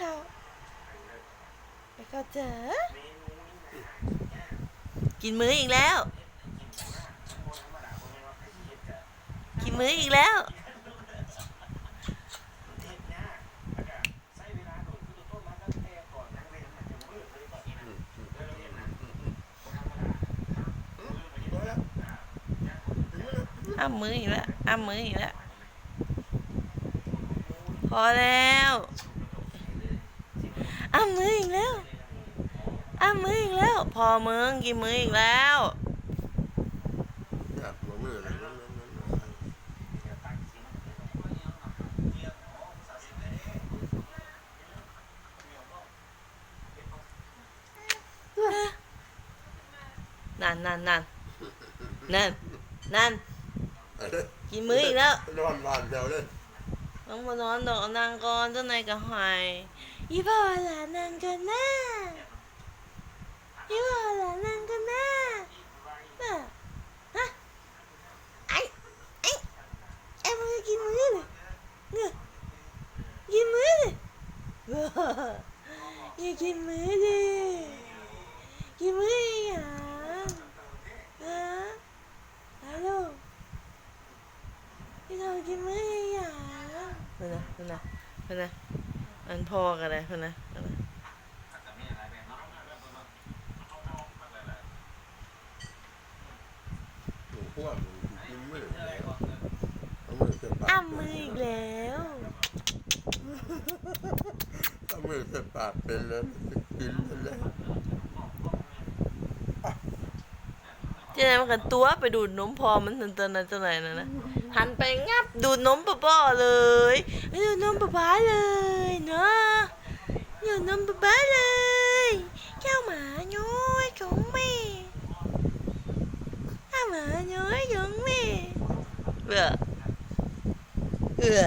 ข้าไปข้าเจอ กินมื้ออีกแล้ว กินมื้ออีกแล้วอ้ามืออีกแล้วอ้ามืออีกแล้ว พอแล้ว อ้ามืออีกแล้วอ้ามืออีกแล้ว พอมึงกินมืออีกแล้วอยากหัวมือเลยนั่นนั่นนั่นนั่นนั่นนั่นนั่นนั่นนั่นเอ้ยกินมื้ออีกแล้วนอนบ้านเดียวเลยน้องมานอนดอกนางก่อนเจ้านายก็หายอีพ่อหลานนางกันนะอีพ่อหลานนางกันนะน่ะฮะไอ้ไอ้ไอ้มือกินมือเลย เนี่ยกินมือเลยว้าอย่ากินมือดิกินมืออีกอะฮะฮัลโหลพี่เรากินมืออีกอะเพื่อนนะเพื่อนนะเพื่ อนนะอันพ่อกันเลยเพื่อนนะเพื่อนนะหนูพวกหนูกินมือแล้วเอามือเสียบปากอ้ามืออีกแล้วเอามือเสียบปากเป็นแล้วกินเป็น แล้วเจ๊มันกันตัวไปดูดนมพอมันตอนตอนนั้นตอนไหนนะนะหันไปงับดูดนมป้าป้อเลยดูดนมป้าป้าเลยเนาะดูดนมป้าป้าเลย เจ้าหมาน้อยของแม่เจ้าหมาน้อยของแม่เบื่อเบื่อ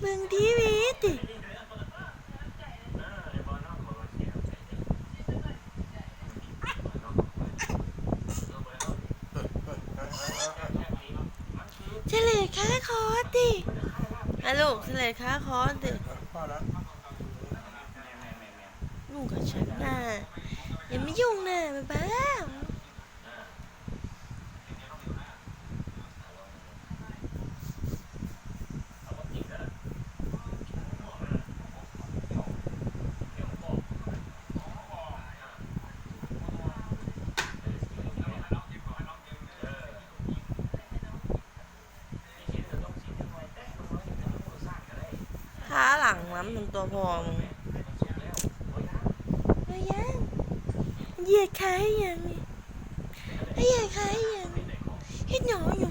เบิ่งทีวีติ เฉลย ค้าคอร์สดิฮัลโหลเฉลยค้าคอร์สดิลูกกับฉันน่ะอย่ามายุ่งนะบ๊ายบาย้าหลังมันเป็นตัวพอมึงเฮ้ยเหยียดขาให้ยังนี่เหยียดขาให้ยังเฮ็ดหนออยู่